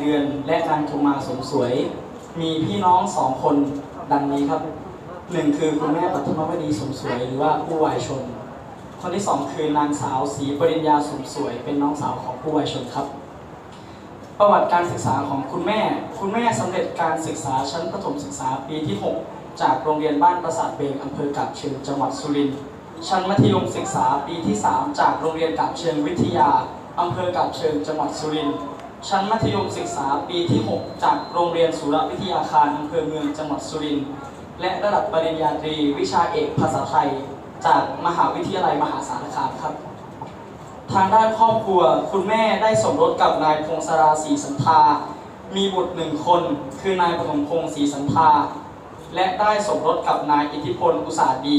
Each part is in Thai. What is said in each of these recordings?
เดือน และนางทุมาสมสวย มีพี่น้องสองคนดังนี้ครับหนึ่งคือคุณแม่ปัทมวดีสมสวย หรือว่าผู้วายชน คนที่สองคือนางสาวศรีปริญญาสมสวย เป็นน้องสาวของผู้วายชนครับ ประวัติการศึกษาของคุณแม่ คุณแม่สำเร็จการศึกษาชั้นประถมศึกษาปีที่ 6 จากโรงเรียนบ้านประสาทเบงอำเภอกาบเชิงจังหวัดสุรินทร์ชั้นมัธยมศึกษาปีที่ 3 จากโรงเรียนกาบเชิงวิทยาอำเภอกาบเชิงจังหวัดสุรินทร์ ชั้นมัธยมศึกษาปีที่ 6 จากโรงเรียนสุรวิทยาคารอำเภอเมืองจังหวัดสุรินทร์และระดับปริญญาตรีวิชาเอกภาษาไทย จากมหาวิทยาลัยมหาสารคามครับ ทางด้านครอบครัวคุณแม่ได้สมรสกับนายพงศราศรีสันธามีบุตรหนึ่งคน คือนายปฐมพงศ์ศรีสันธาและได้สมรสกับนายอิทธิพลอุตสาดี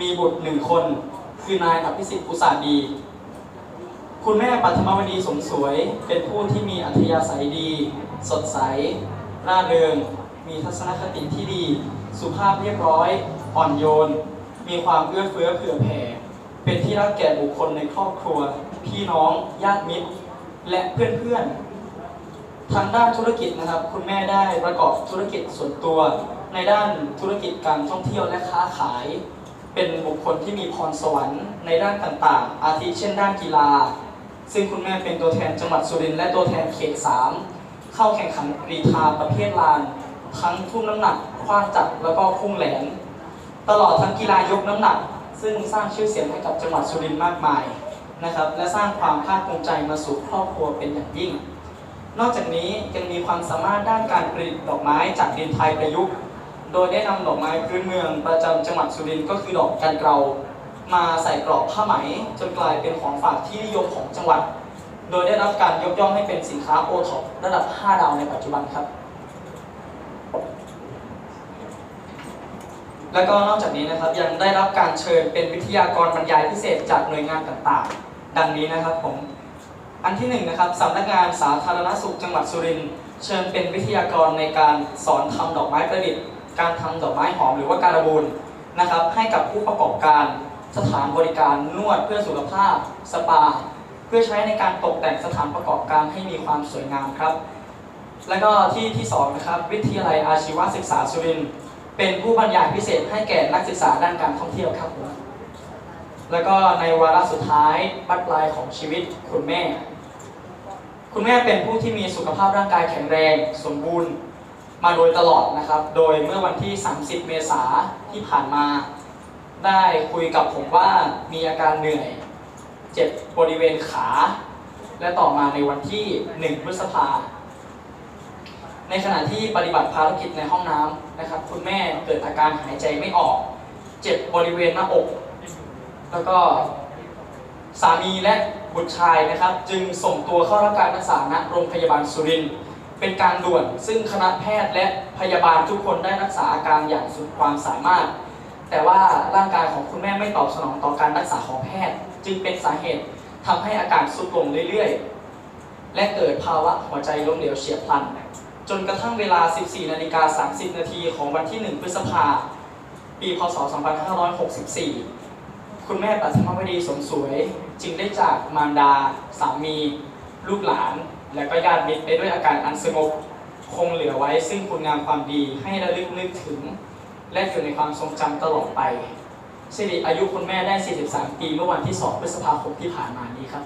มีบุตรหนึ่งคน คือนายอภิสิทธิ์อุตสาดี คุณแม่ปัทมวดีสมสวย เป็นผู้ที่มีอัธยาศัยดี สดใส ร่าเริง มีทัศนคติที่ดี สุภาพเรียบร้อย อ่อนโยน มีความเอื้อเฟื้อเผื่อแผ่ เป็นที่รักแก่บุคคลในครอบครัว พี่น้อง ญาติมิตร และเพื่อนๆ ทางด้านธุรกิจนะครับ คุณแม่ได้ประกอบธุรกิจส่วนตัว ในด้านธุรกิจการท่องเที่ยวและค้าขาย เป็นบุคคลที่มีพรสวรรค์ในด้านต่างๆ อาทิเช่นด้านกีฬา ซึ่งคุณแม่เป็นตัวแทนจังหวัดสุรินทร์และตัวแทนเขต3เข้าแข่งขันกรีธาประเภทลาน ทั้งทุ่นน้ำหนักคว้างจักรแล้วก็พุ่งแหลนตลอดทั้งกีฬายกน้ำหนัก ซึ่งสร้างชื่อเสียงให้กับจังหวัดสุรินทร์มากมายนะครับและสร้างความภาคภูมิใจมาสู่ครอบครัวเป็นอย่างยิ่ง นอกจากนี้ยังมีความสามารถด้านการประดิษฐ์ดอกไม้จากดินไทยประยุกต์ โดยได้นำดอกไม้พื้นเมืองประจำจังหวัดสุรินทร์ก็คือดอกกันเกลา มาใส่กรอบผ้าไหม จนกลายเป็นของฝากที่นิยมของจังหวัด โดยได้รับการยกย่องให้เป็นสินค้าโอท็อประดับ 5 ดาวในปัจจุบันครับ แล้วก็นอกจากนี้นะครับยังได้รับการเชิญเป็นวิทยากรบรรยายพิเศษจากหน่วยงานต่างๆ ดังนี้นะครับผมอันที่หนึ่งนะครับสำนักงานสาธารณสุขจังหวัดสุรินทร์เชิญเป็นวิทยากรในการสอนทำดอกไม้ประดิษฐ์ การทำดอกไม้หอมหรือว่าการบูนนะครับให้กับผู้ประกอบการ สถานบริการนวดเพื่อสุขภาพ สปา เพื่อใช้ในการตกแต่งสถานประกอบการให้มีความสวยงามครับ แล้วก็ที่ที่สองนะครับ วิทยาลัยอาชีวศึกษาสุรินทร์เป็นผู้บรรยายพิเศษให้แก่นักศึกษาด้านการท่องเที่ยวครับผมแล้วก็ในวาระสุดท้ายบัดปลายของชีวิตคุณแม่ คุณแม่เป็นผู้ที่มีสุขภาพร่างกายแข็งแรง สมบูรณ์ มาโดยตลอดนะครับ โดยเมื่อวันที่ 30 เมษาที่ผ่านมา ได้คุยกับผมว่ามีอาการเหนื่อยเจ็บบริเวณขา และต่อมาในวันที่ 1 พฤษภา ในขณะที่ปฏิบัติภารกิจในห้องน้ำนะครับ คุณแม่เกิดอาการหายใจไม่ออก เจ็บบริเวณหน้าอก แล้วก็สามีและบุตรชายนะครับ จึงส่งตัวเข้ารับการรักษาณโรงพยาบาลสุรินทร์เป็นการด่วนซึ่งคณะแพทย์และพยาบาลทุกคนได้รักษาอาการอย่างสุดความสามารถ แต่ว่าร่างกายของคุณแม่ไม่ตอบสนองต่อการรักษาของแพทย์ จึงเป็นสาเหตุทำให้อาการทรุดลงเรื่อยๆ และเกิดภาวะหัวใจล้มเหลวเฉียบพลัน จนกระทั่งเวลา 14 นาฬิกา 30 นาทีของวันที่ 1 พฤษภา ปีพศ 2564 คุณแม่ปัทมวดีสมสวย จึงได้จากมารดา สามี ลูกหลาน และก็ญาติมิตรไปด้วยอาการอันสงบคงเหลือไว้ซึ่งคุณงามความดีให้ระลึกนึกถึง และอยู่ในความทรงจำตลอดไปสิริอายุคุณแม่ได้ 43 ปีเมื่อวันที่ 2 พฤษภาคมที่ผ่านมานี้ครับ